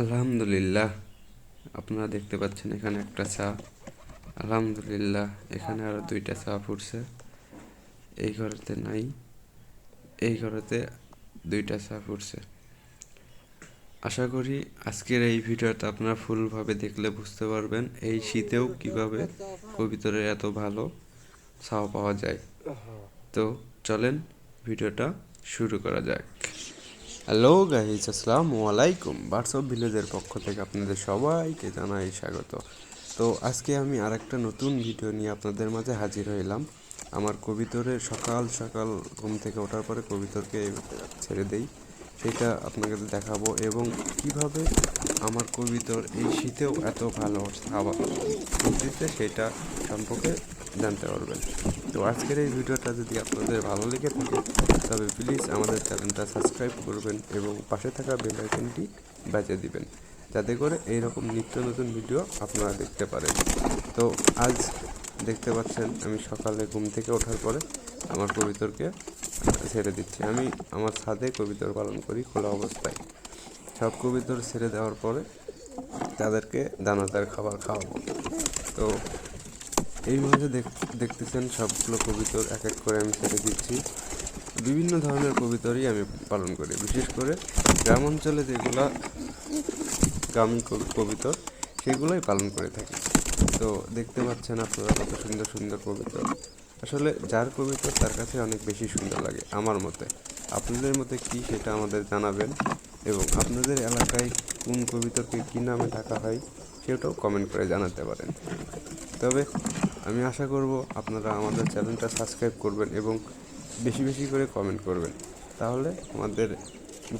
আলহামদুলিল্লাহ, আপনারা দেখতে পাচ্ছেন এখানে একটা চা। আলহামদুলিল্লাহ, এখানে আরও দুইটা চা ফুটছে। এই ঘরেতে নাই, এই ঘরেতে দুইটা চা ফুটছে। আশা করি আজকের এই ভিডিওটা আপনারা ফুলভাবে দেখলে বুঝতে পারবেন এই শীতেও কীভাবে কবিতরের এত ভালো ছাওয়া পাওয়া যায়। তো চলেন ভিডিওটা শুরু করা যাক। হ্যালো গাইজ আসসালামু আলাইকুম। বার্সব ভিলেজের পক্ষ থেকে আপনাদের সবাইকে জানাই স্বাগত। তো আজকে আমি আরেকটা নতুন ভিডিও নিয়ে আপনাদের মাঝে হাজির হইলাম। আমার কবিতরের সকাল সকাল ঘুম থেকে ওঠার পরে কবিতরকে ছেড়ে দেই। সেটা আপনাকে দেখাবো এবং কীভাবে আমার কবিতর এই শীতেও এত ভালো খাবার দিচ্ছে সেটা সম্পর্কে জানতে পারবেন। তো আজকের এই ভিডিওটা যদি আপনাদের ভালো লেগে থাকে, তবে প্লিজ আমাদের চ্যানেলটা সাবস্ক্রাইব করবেন এবং পাশে থাকা বেল আইকনটি বাজিয়ে দিবেন, যাতে করে এইরকম নিত্য নতুন ভিডিও আপনারা দেখতে পারেন। তো আজ দেখতে পাচ্ছেন, আমি সকালে ঘুম থেকে ওঠার পরে আমার কবিতরকে ছেড়ে দিচ্ছি। আমি আমার ছাদে কবিতর পালন করি খোলা অবস্থায়। সব কবিতর ছেড়ে দেওয়ার পরে তাদেরকে দানাদার খাবার খাওয়াবো। তো এই মাঝে দেখতেছেন সবগুলো কবিতর এক এক করে আমি ছেড়ে দিচ্ছি। বিভিন্ন ধরনের কবিতরই আমি পালন করি। বিশেষ করে গ্রাম অঞ্চলে যেগুলা গ্রামীণ কবিতর সেগুলোই পালন করে থাকি। তো দেখতে পাচ্ছেন আপনারা কত সুন্দর সুন্দর কবিতর আসলে যার কবিতা তার কাছে অনেক বেশি সুন্দর লাগে, আমার মতে। আপনাদের মতে কি সেটা আমাদের জানাবেন? এবং আপনাদের এলাকায় কোন কবিতাকে কী নামে ডাকা হয় সেটাও কমেন্ট করে জানাতে পারেন। তবে আমি আশা করব আপনারা আমাদের চ্যানেলটা সাবস্ক্রাইব করবেন এবং বেশি বেশি করে কমেন্ট করবেন। তাহলে আমাদের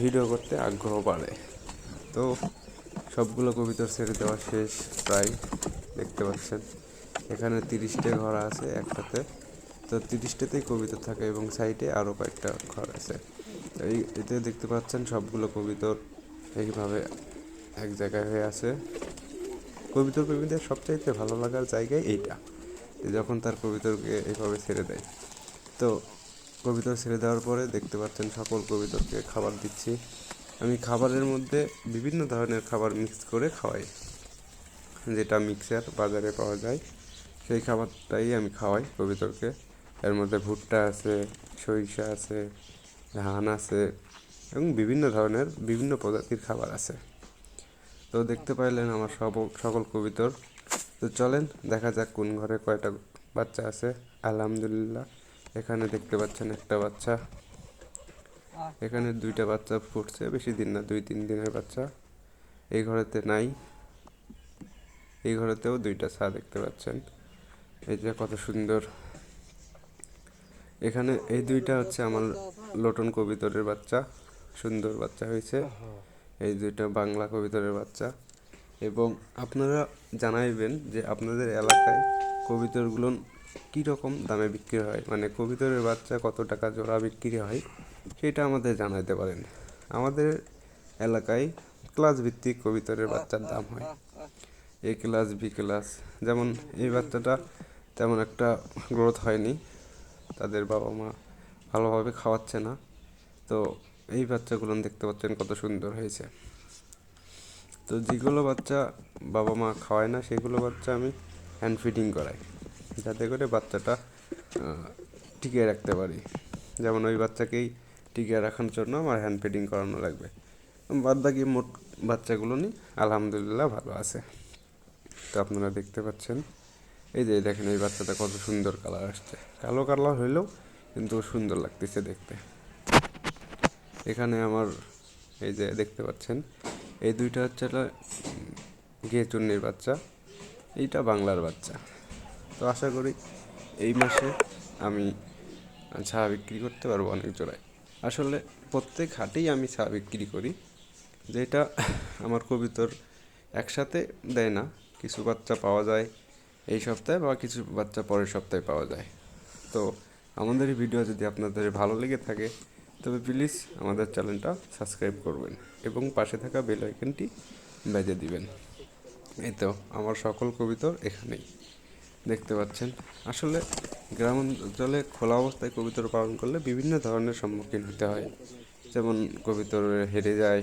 ভিডিও করতে আগ্রহ বাড়ে। তো সবগুলো কবিতর ছেড়ে দেওয়া শেষ প্রায়, দেখতে পাচ্ছেন। এখানে তিরিশটা ঘর আছে একটাতে। তো তিরিশটাতেই কবিতা থাকে এবং সাইডে আরও কয়েকটা ঘর আছে। এই, এতে দেখতে পাচ্ছেন সবগুলো কবিতর এইভাবে এক জায়গায় হয়ে আছে। কবিতর প্রেমীদের সবচাইতে ভালো লাগার জায়গায় এইটা। যখন তার কবিতরকে এইভাবে ছেড়ে দেয়। তো কবিতর ছেড়ে দেওয়ার পরে দেখতে পাচ্ছেন সকল কবিতরকে খাবার দিচ্ছি। আমি খাবারের মধ্যে বিভিন্ন ধরনের খাবার মিক্স করে খাওয়াই, যেটা মিক্সার বাজারে পাওয়া যায়। সেই খাবারটাই আমি খাওয়াই কবিতরকে এর মধ্যে ভুট্টা আছে, সরিষা আছে, ধান আছে এবং বিভিন্ন ধরনের বিভিন্ন প্রজাতির খাবার আছে। তো দেখতে পাইলেন আমার সব, সকল কবিতর তো চলেন, দেখা যাক কোন ঘরে কয়টা বাচ্চা আছে। আলহামদুলিল্লাহ, এখানে দেখতে পাচ্ছেন একটা বাচ্চা। এখানে দুইটা বাচ্চা ফুটছে বেশি দিন না, দুই তিন দিনের বাচ্চা। এই ঘরেতে নাই। এই ঘরেতেও দুইটা ছা দেখতে পাচ্ছেন। এই যে কত সুন্দর। এখানে এই দুইটা হচ্ছে আমার লোটন কবিতরের বাচ্চা। সুন্দর বাচ্চা হয়েছে। এই দুইটা বাংলা কবিতরের বাচ্চা। এবং আপনারা জানাইবেন যে আপনাদের এলাকায় কবিতরগুলো কী রকম দামে বিক্রি হয়? মানে কবিতরের বাচ্চা কত টাকা জোড়া বিক্রি হয়? সেটা আমাদের জানাইতে পারেন। আমাদের এলাকায় ক্লাস ভিত্তিক কবিতরের বাচ্চার দাম হয়। এ ক্লাস বি ক্লাস যেমন এই বাচ্চাটা তেমন একটা গ্রোথ হয়নি। তাদের বাবা মা ভালোভাবে খাওয়াচ্ছে না। তো এই বাচ্চাগুলো দেখতে পাচ্ছেন কত সুন্দর হয়েছে। তো যেগুলো বাচ্চা বাবা মা খাওয়ায় না, সেগুলো বাচ্চা আমি হ্যান্ড ফিডিং করাই। যাতে করে বাচ্চাটা টিকিয়ে রাখতে পারি। যেমন ওই বাচ্চাকেই টিকিয়ে রাখার জন্য আমার হ্যান্ড ফিডিং করানো লাগবে। বাদ বাকি মোট বাচ্চাগুলো নিয়ে আলহামদুলিল্লাহ ভালো আছে। তো আপনারা দেখতে পাচ্ছেন, এই যে দেখেন এই বাচ্চাটা কত সুন্দর কালার আসছে। কালো কালার হইলেও কিন্তু সুন্দর লাগতেছে দেখতে। এখানে আমার, এই যে দেখতে পাচ্ছেন এই দুইটা হচ্ছে গিয়ে চুন্নির বাচ্চা, এইটা বাংলার বাচ্চা। তো আশা করি এই মাসে আমি চা বিক্রি করতে পারব অনেক জোড়ায়। আসলে প্রত্যেক হাটেই আমি ছা বিক্রি করি, যেটা আমার কবিতর একসাথে দেয় না, কিছু বাচ্চা পাওয়া যায় এই সপ্তাহে বা কিছু বাচ্চা পরের সপ্তাহে পাওয়া যায়। তো আমাদের ভিডিও যদি আপনাদের ভালো লেগে থাকে তবে প্লিজ আমাদের চ্যানেলটা সাবস্ক্রাইব করবেন এবং পাশে থাকা বেল আইকনটি বেজে দিবেন। এই তো আমার সকল কবিতর এখানেই। দেখতে পাচ্ছেন, আসলে গ্রাম অঞ্চলে খোলা অবস্থায় কবিতর পালন করলে বিভিন্ন ধরনের সম্মুখীন হতে হয়। যেমন কবিতর হেরে যায়,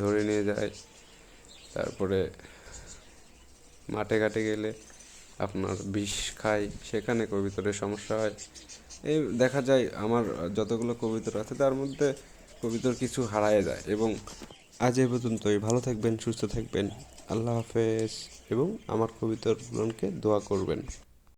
ধরে নিয়ে যায়, তারপরে মাঠে ঘাটে গেলে আপনার বিষ খায়, সেখানে কবিতরের সমস্যা হয়। এই দেখা যায় আমার যতগুলো কবিতা আছে, তার মধ্যে কবিতার কিছু হারায় যায়। এবং আজ এ পর্যন্তই। ভালো থাকবেন, সুস্থ থাকবেন। আল্লাহ হাফেজ। এবং আমার কবিতরগুলোকে দোয়া করবেন।